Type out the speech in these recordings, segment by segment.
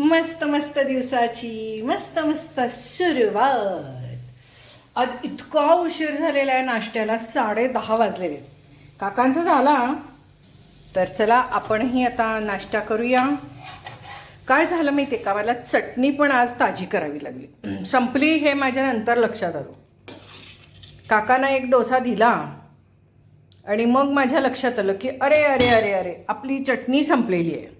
मस्त मस्त दिवसाची मस्त मस्त सुरुवात. आज इतका उशीर झालेला आहे नाश्त्याला साडे दहा वाजलेले. काकांचा झाला? तर चला आपणही आता नाश्ता करूया. काय झालं माहिती आहे का? मला चटणी पण आज ताजी करावी लागली. संपली हे माझ्या नंतर लक्षात आलं. काकांना एक डोसा दिला. आणि मग माझ्या लक्षात आलं की अरे अरे अरे अरे आपली चटणी संपलेली आहे.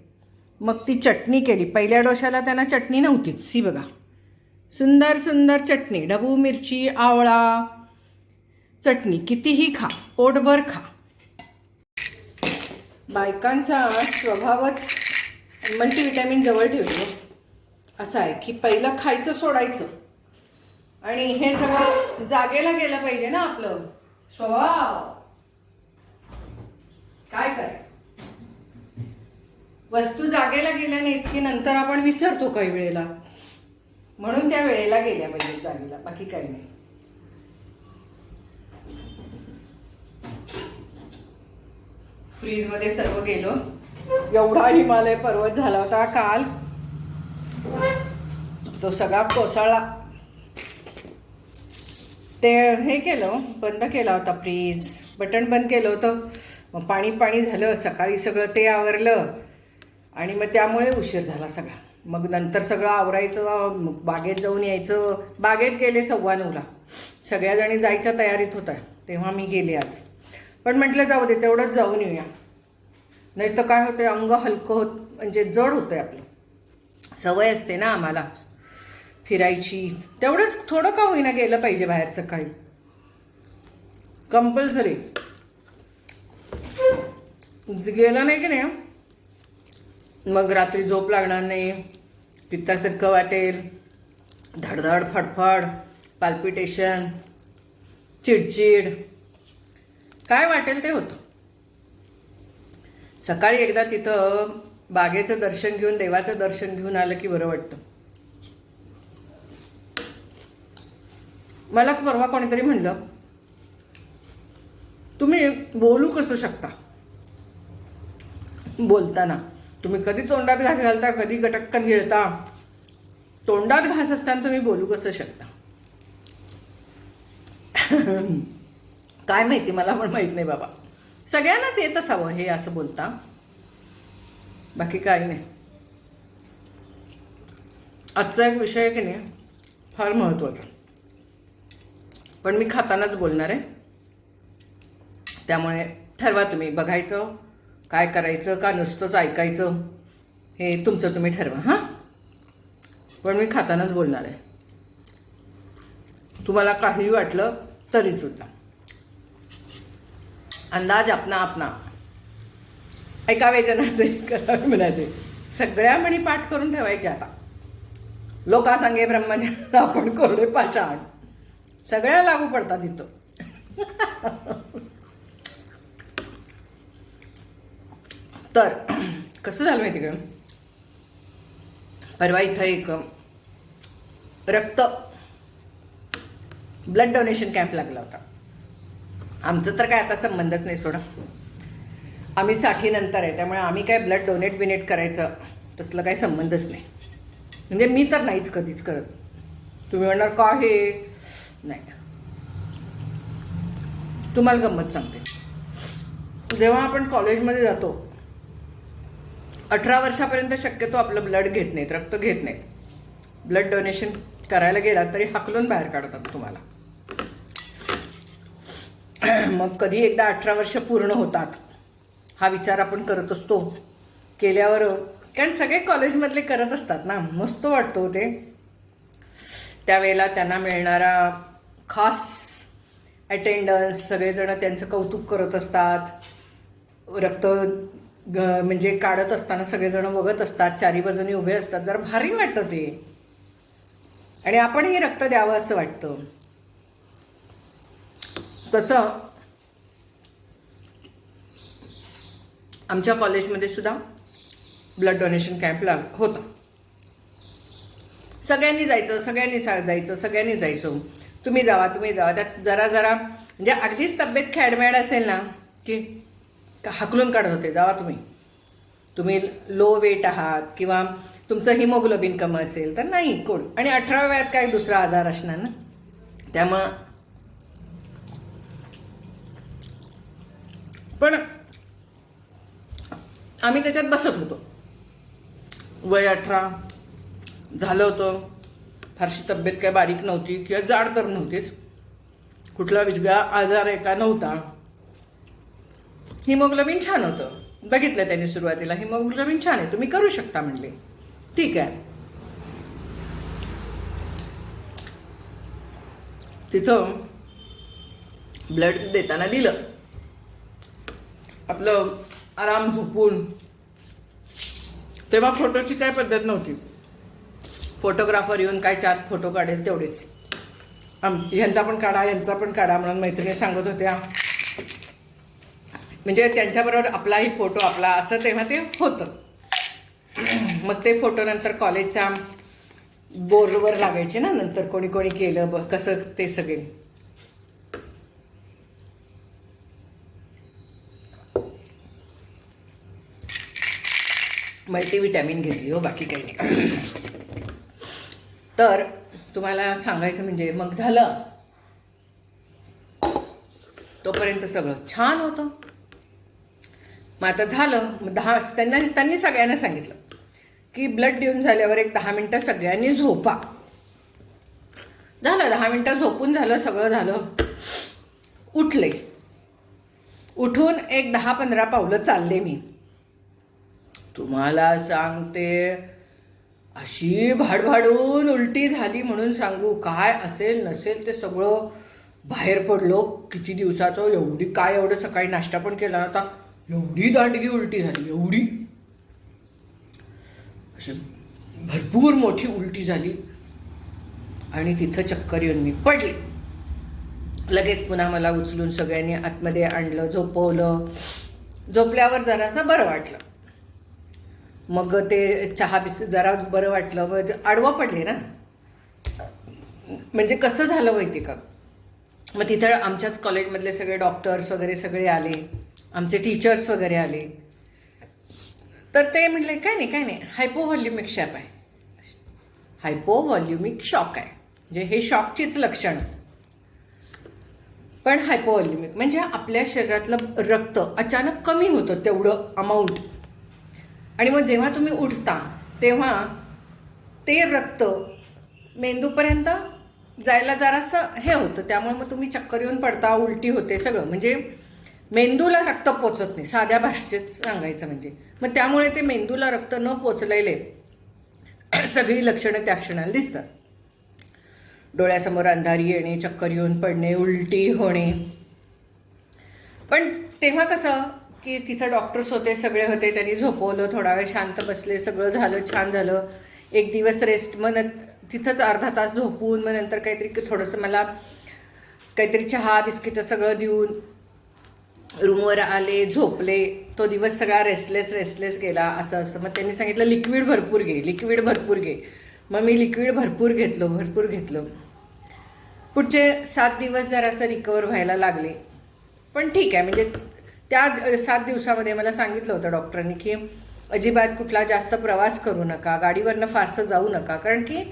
मग ती चटणी केली. पहिल्या डोशाला त्यांना चटणी नव्हतीच. ही बघा. सुंदर सुंदर चटणी. ढबू मिरची आवळा. चटणी. कितीही खा. पोटभर खा. बायकांचा स्वभावच मल्टीविटॅमिन जवळ ठेवतो हो. असा आहे की पहिलं खायचं सोडायचं. आणि हे सगळं जागेला गेलं पाहिजे ना आपलं. स्वभाव. काय करायचं वस्तू जागेला गेल्या नाहीत की नंतर आपण विसरतो काही वेळेला. म्हणून त्या वेळेला गेल्या पाहिजे जागेला बाकी काही नाही. फ्रीजमध्ये सर्व गेलो. एवढा हिमालय पर्वत झाला होता काल. तो सगळा कोसळला. ते हे केलं बंद केला होता फ्रीज. बटन बंद केलं होतं. मग पाणी पाणी झालं सकाळी सगळं ते आवरलं. आणि मग त्यामुळे उशीर झाला सगळा. मग नंतर सगळं आवरायचं बागेत जाऊन यायचं. बागेत गेले सव्वा नऊला. सगळ्याजणी जायच्या तयारीत होत्या. तेव्हा मी गेले आज. पण म्हटलं जाऊ दे तेवढंच जाऊन येऊया. नाही तर काय होतं अंग हलकं होत म्हणजे जड होतंय आपलं. सवय असते ना आम्हाला. फिरायची. तेवढंच थोडं का होईना गेलं पाहिजे बाहेर सकाळी. कंपल्सरी. गेलं नाही की नाही? मग रात्री झोप लागणार नाही. पित्तासारखं वाटेल. धडधड फडफड पाल्पिटेशन चिडचिड. काय वाटेल ते होतं. सकाळी एकदा तिथं बागेचं दर्शन घेऊन देवाचं दर्शन घेऊन आलं की बरं वाटतं. मला परवा कोणीतरी म्हणलं तुम्ही बोलू कसं शकता? बोलताना. तुम्ही कधी तोंडात घास घालता कधी गटक्कन गिळता? तोंडात घास असताना तुम्ही बोलू कसं शकता? काय माहिती मला पण माहीत नाही बाबा. सगळ्यांनाच येत असावं हे असं बोलता. बाकी काही नाही. आजचा एक विषय आहे की नाही फार महत्त्वाचा. पण मी खातानाच बोलणार आहे. त्यामुळे ठरवा तुम्ही बघायचं. काय करायचं का नुसतंच ऐकायचं? हे तुमचं तुम्ही ठरवा हां? पण मी खातानाच बोलणार आहे. तुम्हाला काही वाटलं तरी सुद्धा. अंदाज आपना आपना ऐकावे जनाचे करावे म्हणायचे सगळ्या म्हणी पाठ करून ठेवायचे आता. लोका सांगे ब्रह्मज्ञान आपण कोरडे पाषाण. सगळ्या लागू पडतात इथं. तर कसं झालं माहिती का? परवा इथं एक रक्त ब्लड डोनेशन कॅम्प लागला होता. आमचं तर काय आता संबंधच नाही सोडा. आम्ही साठी नंतर आहे त्यामुळे आम्ही काय ब्लड डोनेट बिनेट करायचं तसलं काही संबंधच नाही. म्हणजे मी तर नाहीच कधीच करत. तुम्ही म्हणणार का हे? नाही. तुम्हाला गंमत सांगते. जेव्हा आपण कॉलेजमध्ये जातो अठरा वर्षापर्यंत शक्यतो आपलं ब्लड घेत नाहीत रक्त घेत नाहीत. ब्लड डोनेशन करायला गेला तरी हाकलून बाहेर काढतात तुम्हाला. मग कधी एकदा अठरा वर्ष पूर्ण होतात हा विचार आपण करत असतो. केल्यावर कारण सगळे कॉलेजमधले करत असतात ना मस्त वाटतो हो ते. त्यावेळेला त्यांना मिळणारा खास अटेंडन्स सगळेजण त्यांचं कौतुक करत असतात. रक्त ग- म्हणजे काढत असताना सगळेजण बघत असतात चारी बाजूनी उभे असतात जरा भारी वाटतं ते. आणि आपणही रक्त द्यावं असं वाटतं. तसं आमच्या कॉलेजमध्ये सुद्धा ब्लड डोनेशन कॅम्प लाग होता. सगळ्यांनी जायचं सगळ्यांनी सा जायचं सगळ्यांनी जायचं. तुम्ही जावा तुम्ही जावा. त्यात जरा जरा म्हणजे अगदीच तब्येत खॅडमॅड असेल ना की का- हाकलून काढत होते जावा तुम्ही. तुम्ही लो वेट आहात किंवा तुमचं हिमोग्लोबिन कमी असेल तर नाही कोण? आणि अठराव्या वयात काय दुसरा आजार असणार ना? त्यामुळं पण आम्ही त्याच्यात बसत होतो. वय अठरा झालं होतं. फारशी तब्येत काय बारीक नव्हती किंवा जाड तर नव्हतीच. कुठला वेगळा आजार एका नव्हता. हिमोग्लोबिन छान होतं. बघितलं त्यांनी सुरुवातीला हिमोग्लोबिन छान आहे. तुम्ही करू शकता म्हणले. ठीक आहे. तिथं ब्लड देताना दिलं. आपलं आराम झोपून. तेव्हा फोटोची काय पद्धत नव्हती. फोटोग्राफर येऊन काय चार फोटो काढेल तेवढेच. आम ह्यांचा पण काढा यांचा पण काढा म्हणून मैत्रिणी सांगत होत्या. म्हणजे त्यांच्याबरोबर आपलाही फोटो आपला असं तेव्हा ते होतं. मग ते फोटो नंतर कॉलेजच्या बोर्डवर लागायचे ना नंतर कोणी कोणी केलं ब- कसं ते सगळे. मल्टीविटॅमिन घेतली हो बाकी काही नाही. तर तुम्हाला सांगायचं म्हणजे मग झालं. तोपर्यंत सगळं छान होतं. मग आता झालं. मग दहा त्यांना त्यांनी सगळ्यांना सांगितलं की ब्लड देऊन झाल्यावर एक दहा मिनटं सगळ्यांनी झोपा. झालं दहा मिनटं झोपून झालं सगळं झालं. उठले. उठून एक दहा पंधरा पावलं चालले मी. तुम्हाला सांगते अशी भाडभाडून उलटी झाली म्हणून सांगू. काय असेल नसेल ते सगळं बाहेर पडलो. किती दिवसाचं एवढी काय एवढं सकाळी नाश्ता पण केला नव्हता. एवढी दांडगी उलटी झाली एवढी. अशी भरपूर मोठी उलटी झाली. आणि तिथं चक्कर येऊन मी पडले. लगेच पुन्हा मला उचलून सगळ्यांनी आतमध्ये आणलं झोपवलं. झोपल्यावर जरासं बरं वाटलं. मग ते चहा बिस जरा बरं वाटलं. मग आडवं पडले ना. म्हणजे कसं झालं माहिती का? मग तिथं आमच्याच कॉलेजमधले सगळे डॉक्टर्स वगैरे सगळे आले. आमचे टीचर्स वगैरे आले. तर ते म्हटले काय नाही काय नाही. हायपोव्हॉल्युमिक शॅप आहे. हायपोव्हॉल्युमिक शॉक आहे. म्हणजे हे शॉकचीच लक्षण. पण हायपोव्हॉल्युमिक म्हणजे आपल्या शरीरातलं रक्त अचानक कमी होतं तेवढं अमाऊंट आणि मग जेव्हा तुम्ही उठता तेव्हा ते रक्त मेंदूपर्यंत जायला जरासं हे होतं. त्यामुळे मग तुम्ही चक्कर येऊन पडता उलटी होते सगळं. म्हणजे मेंदूला रक्त पोचत नाही. साध्या भाषेत सांगायचं म्हणजे. मग त्यामुळे ते मेंदूला रक्त न पोचलेले सगळी लक्षणं त्या क्षणाला दिसतात. डोळ्यासमोर अंधारी येणे चक्कर येऊन पडणे उलटी होणे. पण तेव्हा कसं की तिथं डॉक्टर्स होते सगळे होते त्यांनी झोपवलं थोडा वेळ शांत बसले सगळं झालं छान झालं. एक दिवस रेस्ट मग तिथंच अर्धा तास झोपून मग नंतर काहीतरी थोडंसं मला काहीतरी चहा बिस्किटं सगळं देऊन रूमवर आले झोपले तो दिवस सगळा रेस्टलेस रेस्टलेस गेला असं असं. मग त्यांनी सांगितलं लिक्विड भरपूर घे लिक्विड भरपूर घे. मग मी लिक्विड भरपूर घेतलं भरपूर घेतलं. पुढचे सात दिवस जरासं रिकवर व्हायला लागले. पण ठीक आहे म्हणजे त्या सात दिवसामध्ये मला सांगितलं होतं डॉक्टरांनी की अजिबात कुठला जास्त प्रवास करू नका गाडीवरनं फारसं जाऊ नका. कारण की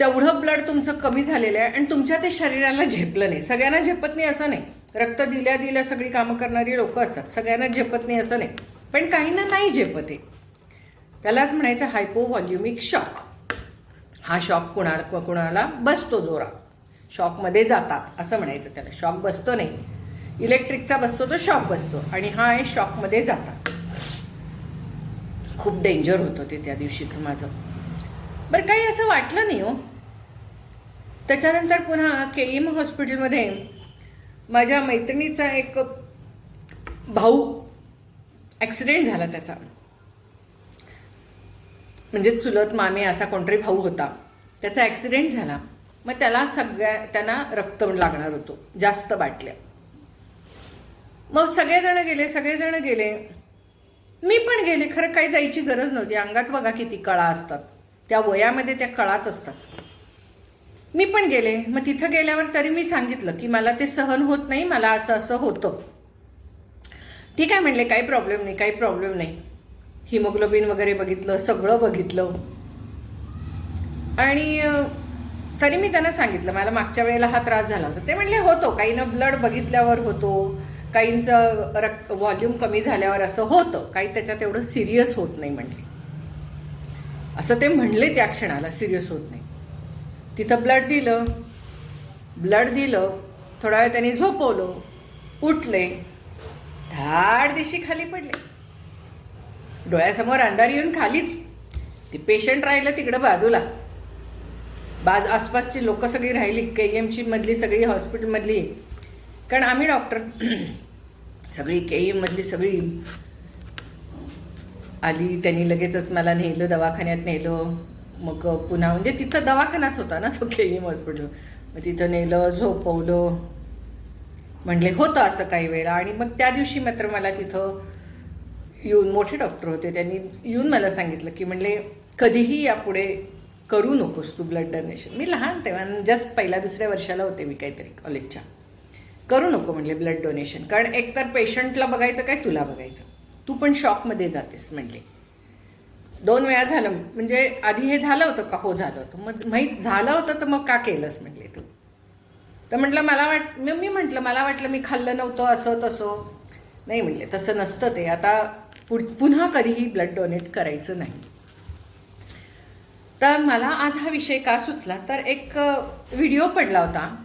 तेवढं ब्लड तुमचं कमी झालेलं आहे आणि तुमच्या ते शरीराला झेपलं नाही. सगळ्यांना झेपत नाही असं नाही. रक्त दिल्या दिल्या सगळी कामं करणारी लोक असतात. सगळ्यांना झेपत नाही असं नाही. पण काहींना नाही झेपत आहे त्यालाच म्हणायचं हायपो व्हॉल्युमिक शॉक. हा शॉक कुणा कुणाला बसतो जोरा शॉकमध्ये जातात असं म्हणायचं त्याला. शॉक बसतो नाही. इलेक्ट्रिकचा बसतो तो शॉक बसतो. आणि हा आहे शॉकमध्ये जातात खूप डेंजर होतं ते त्या दिवशीचं माझं. बरं काही असं वाटलं नाही हो. त्याच्यानंतर पुन्हा के एम हॉस्पिटलमध्ये माझ्या मैत्रिणीचा एक भाऊ ॲक्सिडेंट झाला त्याचा. म्हणजे चुलत मामी असा कोणतरी भाऊ होता. त्याचा ॲक्सिडेंट झाला. मग त्याला सगळ्या त्यांना रक्त लागणार होतो. जास्त बाटल्या. मग सगळेजण गेले सगळेजण गेले. मी पण गेले. खरं काही जायची गरज नव्हती. अंगात बघा किती कळा असतात. त्या वयामध्ये त्या कळाच असतात. मी पण गेले. मग तिथं गेल्यावर तरी मी सांगितलं की मला ते सहन होत नाही मला असं असं होतं. ठीक आहे म्हणले काही प्रॉब्लेम नाही काही प्रॉब्लेम नाही. हिमोग्लोबिन वगैरे बघितलं सगळं बघितलं. आणि तरी मी त्यांना सांगितलं मला मागच्या वेळेला हा त्रास झाला होता. ते म्हणले होतो काहीनं ब्लड बघितल्यावर होतो. काहींचं रक्त व्हॉल्यूम कमी झाल्यावर असं होतं. काही त्याच्यात एवढं सिरियस होत नाही म्हणले. असं ते म्हणले त्या क्षणाला सिरियस होत नाही. तिथं ब्लड दिलं. ब्लड दिलं. थोडा वेळ त्यांनी झोपवलं. उठले. धाड दिशी खाली पडले. डोळ्यासमोर अंधार येऊन खालीच. ते पेशंट राहिलं तिकडं बाजूला. बाज आसपासची लोक सगळी राहिली. के एमची मधली सगळी हॉस्पिटलमधली कारण आम्ही डॉक्टर सगळी के एममधली सगळी. आली त्यांनी लगेचच मला नेलं दवाखान्यात नेलं. मग पुन्हा म्हणजे तिथं दवाखानाच होता ना तो के एम हॉस्पिटल. मग तिथं नेलं झोपवलं. म्हणले होतं असं काही वेळा. आणि मग त्या दिवशी मात्र मला तिथं येऊन मोठे डॉक्टर होते त्यांनी येऊन मला सांगितलं की म्हणले कधीही यापुढे करू नकोस तू ब्लड डोनेशन मी लहान तेव्हा जस्ट पहिल्या दुसऱ्या वर्षाला होते मी काहीतरी कॉलेजच्या करू नको म्हणले ब्लड डोनेशन कारण एकतर पेशंटला बघायचं काय तुला बघायचं. तू पण शॉकमध्ये जातेस म्हणले. दोन वेळा झालं म्हणजे आधी हे झालं होतं का? हो झालं होतं. मग माहीत झालं होतं तर मग का केलंस म्हणले तू? तर म्हटलं मला वाट मी मी म्हटलं मला वाटलं मी खाल्लं नव्हतं असं तसं. नाही म्हणले तसं नसतं ते. आता पुढ पुन्हा कधीही ब्लड डोनेट करायचं नाही. तर मला आज हा विषय का सुचला? तर एक व्हिडिओ पडला होता.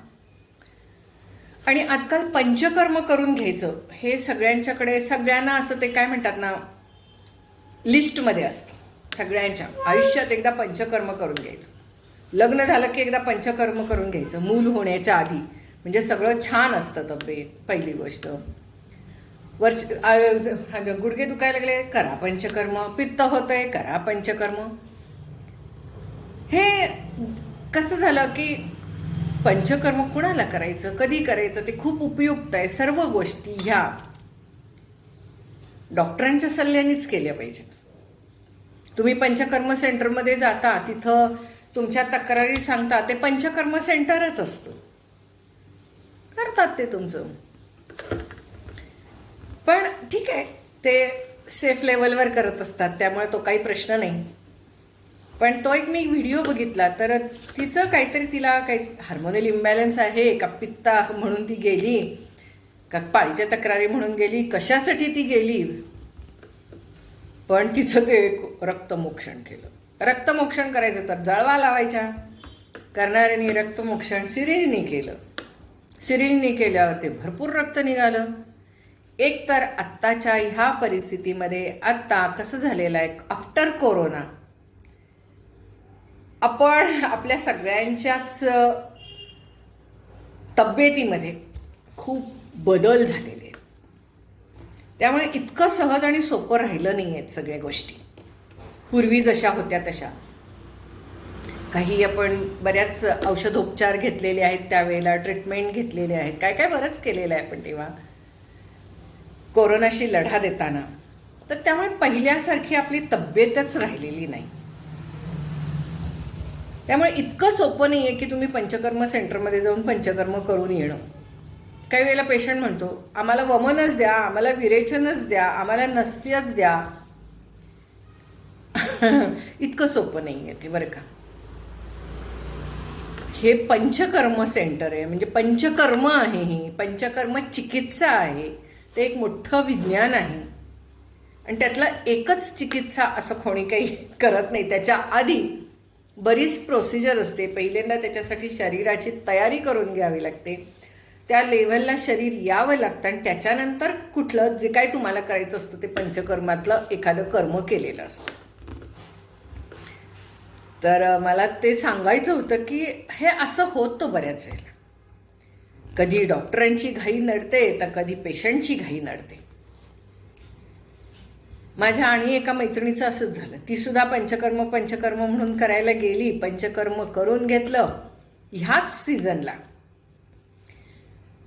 आणि आजकाल पंचकर्म करून घ्यायचं हे सगळ्यांच्याकडे सगळ्यांना असं ते काय म्हणतात ना लिस्टमध्ये असतं. सगळ्यांच्या. आयुष्यात एकदा पंचकर्म करून घ्यायचं. लग्न झालं की एकदा पंचकर्म करून घ्यायचं. मूल होण्याच्या आधी. म्हणजे सगळं छान असतं तब्येत पहिली गोष्ट. वर्ष गुडघे दुखायला लागले. करा पंचकर्म. पित्त होतंय करा पंचकर्म. हे कसं झालं की पंचकर्म कुणाला करायचं? कधी करायचं? ते खूप उपयुक्त आहे. सर्व गोष्टी ह्या डॉक्टरांच्या सल्ल्यानेच केल्या पाहिजेत. तुम्ही पंचकर्म सेंटरमध्ये जाता तिथं तुमच्या तक्रारी सांगता ते पंचकर्म सेंटरच असतं. करतात ते तुमचं. पण ठीक आहे ते सेफ लेवलवर करत असतात त्यामुळे तो काही प्रश्न नाही. पण तो एक मी व्हिडिओ बघितला तर तिचं काहीतरी तिला काही हार्मोनल इम्बॅलन्स आहे का पित्ता म्हणून ती गेली का पाळीच्या तक्रारी म्हणून गेली कशासाठी ती गेली पण तिचं ते रक्तमोक्षण केलं. रक्तमोक्षण करायचं तर जळवा लावायच्या करणाऱ्यांनी रक्तमोक्षण सिरिंजनी केलं. सिरिंजनी केल्यावर ते भरपूर रक्त निघालं. एक तर आत्ताच्या ह्या परिस्थितीमध्ये आत्ता कसं झालेलं आहे? आफ्टर कोरोना आपण आपल्या सगळ्यांच्याच तब्येतीमध्ये खूप बदल झालेले त्यामुळे इतकं सहज आणि सोपं राहिलं नाही आहेत सगळ्या गोष्टी. पूर्वी जशा होत्या तशा. काही आपण बऱ्याच औषधोपचार घेतलेले आहेत त्यावेळेला ट्रीटमेंट घेतलेले आहेत. काय काय बरंच केलेलं आहे आपण तेव्हा. कोरोनाशी लढा देताना. तर त्यामुळे पहिल्यासारखी आपली तब्येतच राहिलेली नाही. त्यामुळे इतकं सोपं नाही आहे की तुम्ही पंचकर्म सेंटरमध्ये जाऊन पंचकर्म करून येणं. काही वेळेला पेशंट म्हणतो आम्हाला वमनच द्या आम्हाला विरेचनच द्या आम्हाला नस्यच द्या. इतकं सोपं नाही आहे ते बरं का? हे पंचकर्म सेंटर आहे म्हणजे पंचकर्म आहे ही पंचकर्म चिकित्सा आहे ते एक मोठं विज्ञान आहे. आणि त्यातला एकच चिकित्सा असं कोणी काही करत नाही त्याच्या आधी बरीच प्रोसिजर असते. पहिल्यांदा त्याच्यासाठी शरीराची तयारी करून घ्यावी लागते. त्या लेवलला शरीर यावं लागतं आणि त्याच्यानंतर कुठलं जे काय तुम्हाला करायचं असतं ते पंचकर्मातलं एखादं कर्म केलेलं असतं. तर मला ते सांगायचं होतं की हे असं होतं बऱ्याच वेळेला. कधी डॉक्टरांची घाई नडते तर कधी पेशंटची घाई नडते. माझ्या आणि एका मैत्रिणीचं असंच झालं. ती सुद्धा पंचकर्म पंचकर्म म्हणून करायला गेली पंचकर्म करून घेतलं. ह्याच सीझनला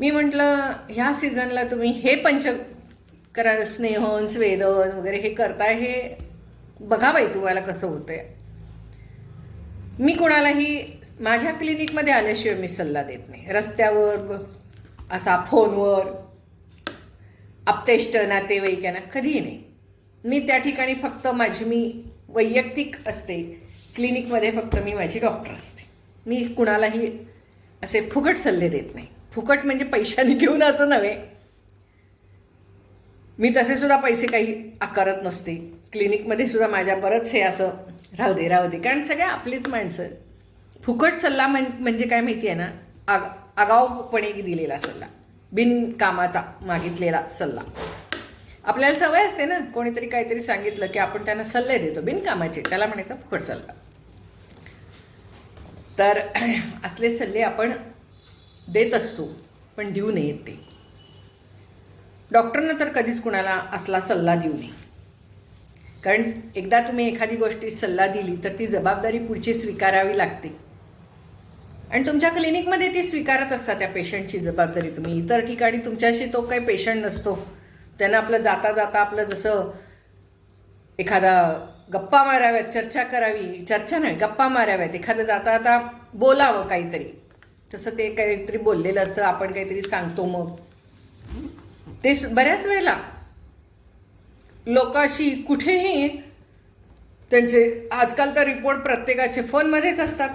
मी म्हटलं ह्या सीझनला तुम्ही हे पंच करा स्नेहन स्वेदन वगैरे हे करताय हे बघा बाई तुम्हाला कसं होतंय. मी कोणालाही माझ्या क्लिनिकमध्ये आल्याशिवाय मी सल्ला देत नाही. रस्त्यावर असा फोनवर आपतेष्ट नातेवाईकांना कधीही नाही. मी त्या ठिकाणी फक्त माझी मी वैयक्तिक असते. क्लिनिकमध्ये फक्त मी माझी डॉक्टर असते. मी कुणालाही असे फुकट सल्ले देत नाही. फुकट म्हणजे पैशाने घेऊन असं नव्हे. मी तसे सुद्धा पैसे काही आकारत नसते. क्लिनिकमध्ये सुद्धा माझ्या बरंच हे असं राहू दे राहू दे. कारण सगळ्या आपलीच माणसं फुकट सल्ला म्हण म्हणजे काय माहिती आहे ना? आग आगाऊपणे दिलेला सल्ला. बिनकामाचा मागितलेला सल्ला. आपल्याला सवय असते ना? कोणीतरी काहीतरी सांगितलं की आपण त्यांना सल्ले देतो बिनकामाचे त्याला म्हणायचा फुकट सल्ला. तर असले सल्ले आपण देत असतो पण देऊ नयेत ते. डॉक्टरनं तर कधीच कुणाला असला सल्ला देऊ नये. कारण एकदा तुम्ही एखादी गोष्टी सल्ला दिली तर ती जबाबदारी पुढची स्वीकारावी लागते. आणि तुमच्या क्लिनिकमध्ये ती स्वीकारत असतात त्या पेशंटची जबाबदारी तुम्ही. इतर ठिकाणी तुमच्याशी तो काही पेशंट नसतो. त्यांना आपलं जाता जाता आपलं जसं एखादा गप्पा माराव्यात चर्चा करावी. चर्चा नाही गप्पा माराव्यात. एखादं जाता जाता बोलावं काहीतरी. तसं ते काहीतरी बोललेलं असतं आपण काहीतरी सांगतो मग. ते बऱ्याच वेळेला लोकांशी कुठेही त्यांचे आजकाल तर रिपोर्ट प्रत्येकाचे फोनमध्येच असतात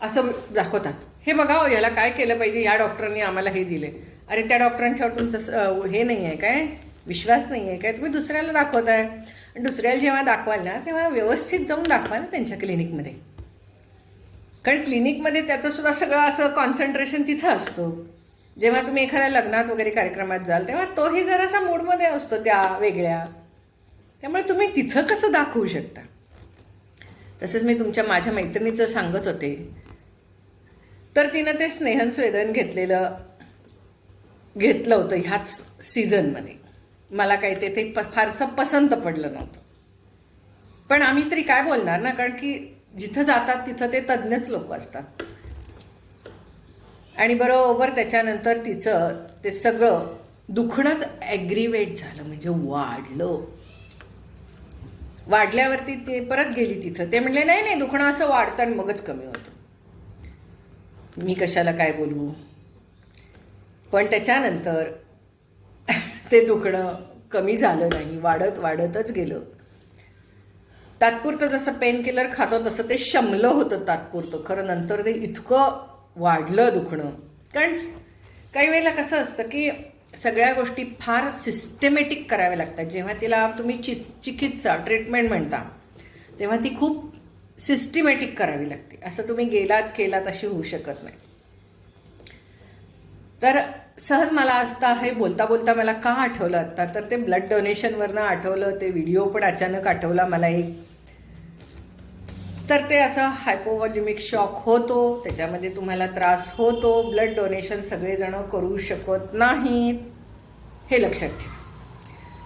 असं दाखवतात. हे बघा हो, याला काय केलं पाहिजे या डॉक्टरांनी आम्हाला हे दिले अरे त्या डॉक्टरांच्यावर तुमचं हे नाही आहे काय? विश्वास नाही आहे काय? तुम्ही दुसऱ्याला दाखवताय. आणि दुसऱ्याला जेव्हा दाखवाल ना तेव्हा व्यवस्थित जाऊन दाखवा ना त्यांच्या क्लिनिकमध्ये. कारण क्लिनिकमध्ये त्याचं सुद्धा सगळं असं कॉन्सन्ट्रेशन तिथं असतो. जेव्हा तुम्ही एखाद्या लग्नात वगैरे कार्यक्रमात जाल तेव्हा तोही जरासा मूडमध्ये असतो त्या वेगळ्या. त्यामुळे तुम्ही तिथं कसं दाखवू शकता? तसंच मी तुमच्या माझ्या मैत्रिणीचं सांगत होते. तर तिनं ते स्नेहन स्वेदन घेतलेलं घेतलं होतं ह्याच सीझनमध्ये मला काही ते ते प फारसं पसंत पडलं नव्हतं. पण आम्ही तरी काय बोलणार ना? कारण की जिथं जातात तिथं ते तज्ज्ञच लोक असतात. आणि बरोबर त्याच्यानंतर तिचं ते सगळं दुखणंच ॲग्रिवेट झालं. म्हणजे वाढलं. वाढल्यावरती ते परत गेली तिथं. ते म्हणले नाही नाही दुखणं असं वाढतं आणि मगच कमी होतं. मी कशाला काय बोलू? पण त्याच्यानंतर ते दुखणं कमी झालं नाही. वाढत वाढतच गेलं. तात्पुरतं जसं पेन किलर खातो तसं ते शमलं होतं तात्पुरतं. खरं नंतर ते इतकं वाढलं दुखणं. कारण काही वेळेला कसं असतं की सगळ्या गोष्टी फार सिस्टमॅटिक कराव्या लागतात. जेव्हा तिला तुम्ही चि चिकित्सा ट्रीटमेंट म्हणता तेव्हा ती खूप सिस्टमॅटिक करावी लागते. असं तुम्ही गेलात केलात अशी होऊ शकत नाही. तर सहज मला आता हे बोलता बोलता मला का आठवलं आत्ता? तर ते ब्लड डोनेशनवरनं आठवलं ते व्हिडिओ पण अचानक आठवला मला एक. तर ते असं हायपोव्हॉल्युमिक शॉक होतो त्याच्यामध्ये तुम्हाला त्रास होतो ब्लड डोनेशन सगळेजण करू शकत नाहीत. हे लक्षात ठेवा.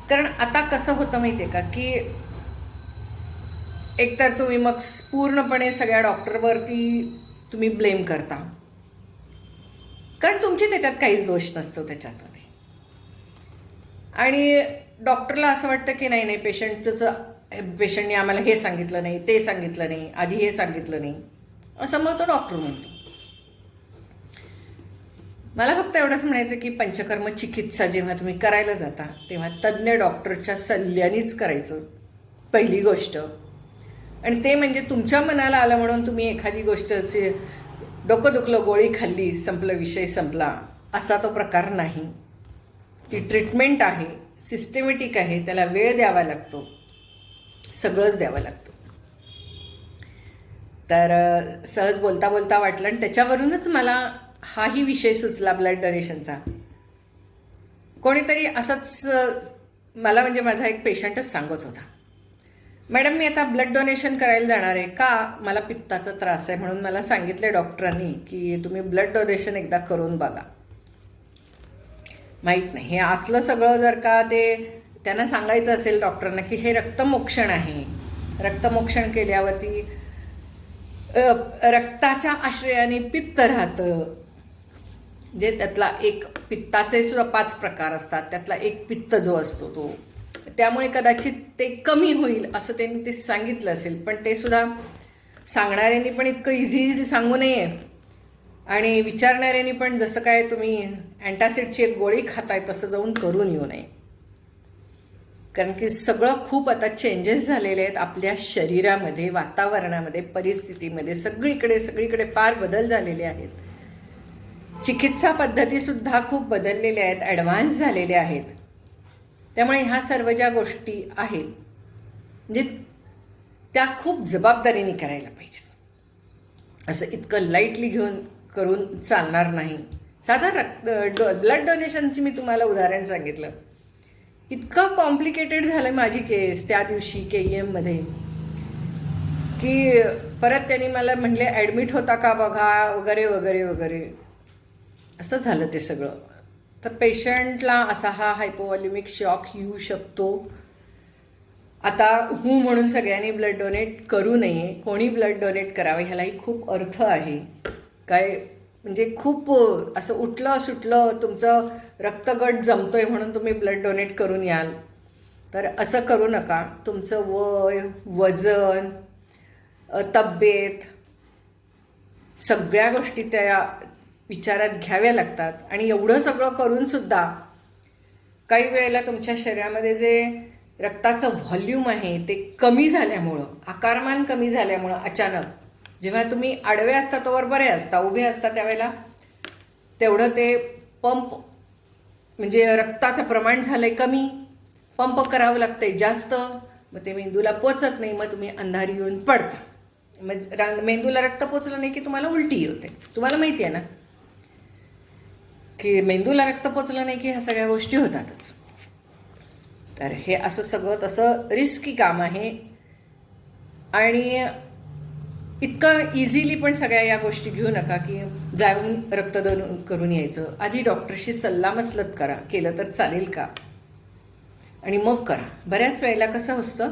कारण आता कसं होतं माहिती आहे का की एकतर तुम्ही मग पूर्णपणे सगळ्या डॉक्टरवरती तुम्ही ब्लेम करता. कारण तुमची त्याच्यात काहीच दोष नसतो त्याच्यामध्ये आणि डॉक्टरला असं वाटतं की नाही नाही पेशंटचं पेशंटने आम्हाला हे सांगितलं नाही ते सांगितलं नाही आधी हे सांगितलं नाही. असं मग तो डॉक्टर म्हणतो. मला फक्त एवढंच म्हणायचं की पंचकर्म चिकित्सा जेव्हा तुम्ही करायला जाता तेव्हा तज्ज्ञ डॉक्टरच्या सल्ल्यानेच करायचं पहिली गोष्ट. आणि ते म्हणजे तुमच्या मनाला आलं म्हणून तुम्ही एखादी गोष्ट डोकं दुखलं गोळी खाल्ली संपलं विषय संपला असा तो प्रकार नाही. ती ट्रीटमेंट आहे सिस्टमॅटिक आहे त्याला वेळ द्यावा लागतो. सगळंच द्यावं लागतं. तर सहज बोलता बोलता वाटलं आणि त्याच्यावरूनच मला हाही विषय सुचला ब्लड डोनेशनचा कोणीतरी असंच मला म्हणजे माझा एक पेशंटच सांगत होता. मॅडम मी आता ब्लड डोनेशन करायला जाणार आहे. का मला पित्ताचा त्रास आहे? म्हणून मला सांगितले डॉक्टरांनी की तुम्ही ब्लड डोनेशन एकदा करून बघा. माहीत नाही. हे असलं सगळं जर का ते त्यांना सांगायचं असेल डॉक्टरांना की हे रक्तमोक्षण आहे. रक्तमोक्षण केल्यावरती रक्ताच्या आश्रयाने पित्त राहतं. जे त्यातला एक पित्ताचे सुद्धा पाच प्रकार असतात. त्यातला एक पित्त जो असतो तो. त्यामुळे कदाचित ते कमी होईल असं त्यांनी ते सांगितलं असेल. पण ते सुद्धा सांगणाऱ्यांनी पण इतकं इझी इझी सांगू नये. आणि विचारणाऱ्यांनी पण जसं काय तुम्ही अँटासिडची एक गोळी खाताय तसं जाऊन करून येऊ नये. कारण की सगळं खूप आता चेंजेस झालेले आहेत आपल्या शरीरामध्ये वातावरणामध्ये परिस्थितीमध्ये. सगळीकडे सगळीकडे फार बदल झालेले आहेत. चिकित्सा पद्धतीसुद्धा खूप बदललेल्या आहेत ॲडव्हान्स झालेल्या आहेत. त्यामुळे ह्या सर्व ज्या गोष्टी आहेत म्हणजे त्या खूप जबाबदारीने करायला पाहिजेत. असं इतकं लाईटली घेऊन करून चालणार नाही. साधा रक्त डो ब्लड डोनेशनची मी तुम्हाला उदाहरण सांगितलं. इतकं कॉम्प्लिकेटेड झालं माझी केस त्या दिवशी के ई एममध्ये की परत त्यांनी मला म्हणले ॲडमिट होता का बघा? वगैरे वगैरे वगैरे. असं झालं ते सगळं. तर पेशंटला असा हा हायपोवॉल्युमिक शॉक येऊ शकतो. आता हू म्हणून सगळ्यांनी ब्लड डोनेट करू नये. कोणी ब्लड डोनेट करावं ह्यालाही खूप अर्थ आहे. काय म्हणजे खूप असं उठलं सुटलं तुमचं रक्तगट जमतोय म्हणून तुम्ही ब्लड डोनेट करून याल. तर असं करू नका. तुमचं वय वजन तब्येत सगळ्या गोष्टी त्या विचारात घ्याव्या लागतात. आणि एवढं सगळं करूनसुद्धा काही वेळेला तुमच्या शरीरामध्ये जे रक्ताचं व्हॉल्यूम आहे ते कमी झाल्यामुळं आकारमान कमी झाल्यामुळं अचानक जेव्हा तुम्ही आडवे असता तोवर बरे असता उभे असता त्यावेळेला तेवढं ते पंप म्हणजे रक्ताचं प्रमाण झालंय कमी. पंप करावं लागतंय जास्त मग ते मेंदूला पोचत नाही मग तुम्ही अंधारी येऊन पडता. मग रांग मेंदूला रक्त पोचलं नाही की तुम्हाला उलटी होते तुम्हाला माहिती आहे ना? की मेंदूला रक्त पोचलं नाही की ह्या सगळ्या गोष्टी होतातच. तर हे असं सगळं तसं रिस्की काम आहे. आणि इतकं इझिली पण सगळ्या या गोष्टी घेऊ नका की जाऊन रक्तदान करून यायचं. आधी डॉक्टरशी सल्लामसलत करा. केलं तर चालेल का? आणि मग करा. बऱ्याच वेळेला कसं असतं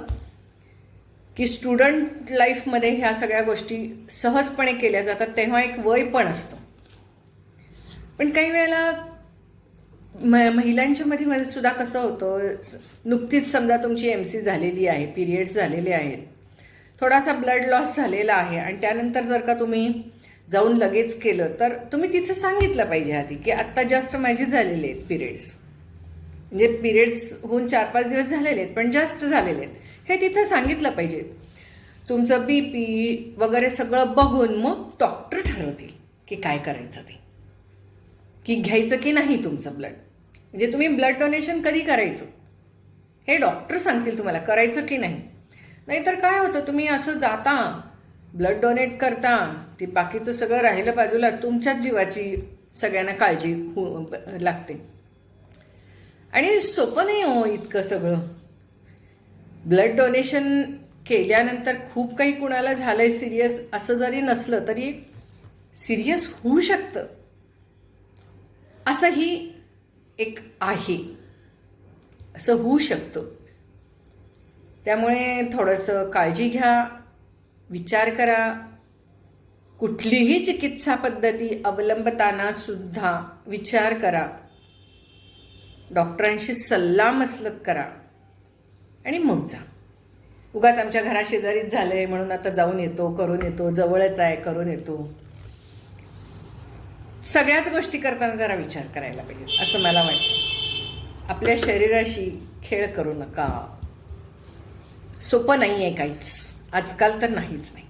की स्टुडंट लाईफमध्ये ह्या सगळ्या गोष्टी सहजपणे केल्या जातात तेव्हा एक वय पण असतं. पण काही वेळेला म महिलांच्या मध्ये सुद्धा कसं होतं नुकतीच समजा तुमची एम सी झालेली आहे पिरियड्स झालेले आहेत. थोडासा ब्लड लॉस झालेला आहे. आणि त्यानंतर जर का तुम्ही जाऊन लगेच केलं तर तुम्ही तिथं सांगितलं पाहिजे आधी की आत्ता जस्ट माझे झालेले आहेत पिरियड्स म्हणजे पिरियड्स होऊन चार पाच दिवस झालेले आहेत पण जस्ट झालेले आहेत. हे तिथं सांगितलं पाहिजे. तुमचं बी पी वगैरे सगळं बघून मग डॉक्टर ठरवतील की काय करायचं ते. की घ्यायचं की नाही तुमचं ब्लड म्हणजे तुम्ही ब्लड डोनेशन कधी करायचं? हे डॉक्टर सांगतील तुम्हाला करायचं की नाही. नाहीतर काय होतं तुम्ही असं जाता ब्लड डोनेट करता ते बाकीचं सगळं राहिलं बाजूला तुमच्याच जीवाची सगळ्यांना काळजी हो- लागते. आणि सोपं नाही हो इतकं सगळं. ब्लड डोनेशन केल्यानंतर खूप काही कुणाला झालं आहे सिरियस असं जरी नसलं तरी सिरियस होऊ शकतं. असंही एक आहे. असं होऊ शकतं. त्यामुळे थोडंसं काळजी घ्या विचार करा. कुठलीही चिकित्सा पद्धती अवलंबताना सुद्धा विचार करा. डॉक्टरांशी सल्ला मसलत करा. आणि मग जा. उगाच आमच्या घराशेजारीच आहे म्हणून आता जाऊन येतो करून येतो जवळच आहे करून येतो. सगळ्याच गोष्टी करताना जरा विचार करायला पाहिजे असं मला वाटतं. आपल्या शरीराशी खेळ करू नका. सोपं नाही आहे काहीच. आजकाल तर नाहीच नाही.